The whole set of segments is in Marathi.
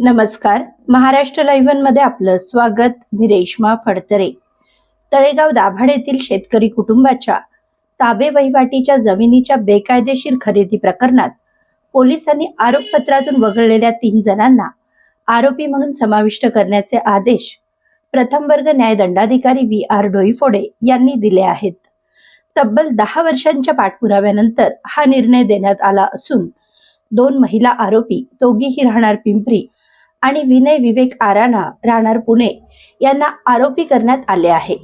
नमस्कार. महाराष्ट्र लाईव्हमध्ये आपलं स्वागत. मी रेश्मा फडतरे. तळेगाव दाभाड येथील शेतकरी कुटुंबाच्या ताबे वहिवाटीच्या जमिनीच्या बेकायदेशीर खरेदी प्रकरणात पोलिसांनी आरोपपत्रातून वगळलेल्या तीन जणांना आरोपी म्हणून समाविष्ट करण्याचे आदेश प्रथम वर्ग न्यायदंडाधिकारी व्ही आर डोईफोडे यांनी दिले आहेत. तब्बल दहा वर्षांच्या पाठपुराव्यानंतर हा निर्णय देण्यात आला असून दोन महिला आरोपी दोघीही राहणार पिंपरी आणि विनय विवेक आराणा राहणार पुणे यांना आरोपी करण्यात आले आहे.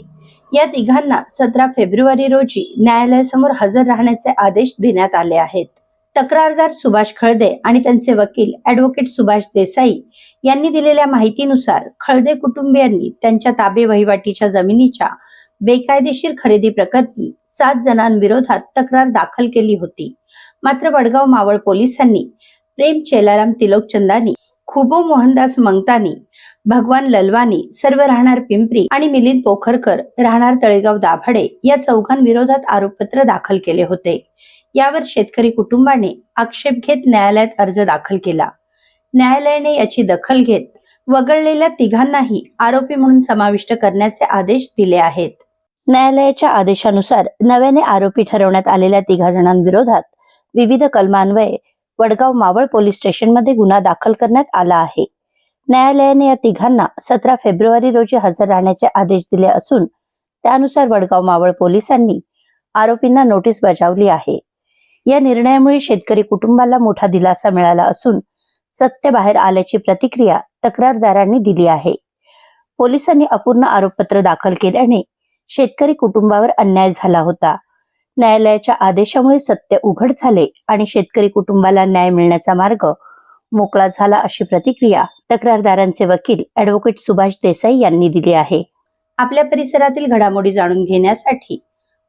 या तिघांना सतरा फेब्रुवारी रोजी न्यायालयासमोर हजर राहण्याचे आदेश देण्यात आले आहेत. तक्रारदार सुभाष खळदे आणि त्यांचे वकील ॲडव्होकेट सुभाष देसाई यांनी दिलेल्या माहितीनुसार खळदे कुटुंबियांनी त्यांच्या ताबे वहिवाटीच्या जमिनीच्या बेकायदेशीर खरेदी प्रकरणी सात जणांविरोधात तक्रार दाखल केली होती. मात्र वडगाव मावळ पोलिसांनी प्रेम चेलाराम तिलोकचंदानी खुबो मोहनदास मंगतानी भगवान ललवानी सर्व राहणार पिंपरी आणि मिलिंद पोखरकर राहणार तळेगाव दाभाडे या चौघांविरोधात आरोपपत्र दाखल केले होते. यावर शेतकरी कुटुंबाने आक्षेप घेत न्यायालयात अर्ज दाखल केला. न्यायालयाने याची दखल घेत वगळलेल्या तिघांनाही आरोपी म्हणून समाविष्ट करण्याचे आदेश दिले आहेत. न्यायालयाच्या आदेशानुसार नव्याने आरोपी ठरवण्यात आलेल्या तिघा जणांविरोधात विविध कलमान्वये वडगाव मावळ पोलीस स्टेशनमध्ये गुन्हा दाखल करण्यात आला आहे. न्यायालयाने या तिघांना सतरा फेब्रुवारी रोजी हजर राहण्याचे आदेश दिले असून त्यानुसार वडगाव मावळ पोलिसांनी आरोपींना नोटीस बजावली आहे. या निर्णयामुळे शेतकरी कुटुंबाला मोठा दिलासा मिळाला असून सत्य बाहेर आल्याची प्रतिक्रिया तक्रारदारांनी दिली आहे. पोलिसांनी अपूर्ण आरोपपत्र दाखल केल्याने शेतकरी कुटुंबावर अन्याय झाला होता. न्यायालयाच्या आदेशामुळे सत्य उघड झाले आणि शेतकरी कुटुंबाला न्याय मिळण्याचा मार्ग मोकळा झाला अशी प्रतिक्रिया तक्रारदारांचे वकील ॲडव्होकेट सुभाष देसाई यांनी दिली आहे. आपल्या परिसरातील घडामोडी जाणून घेण्यासाठी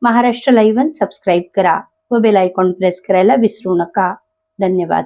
महाराष्ट्र लाईव्ह सबस्क्राईब करा व बेल आयकॉन प्रेस करायला विसरू नका. धन्यवाद.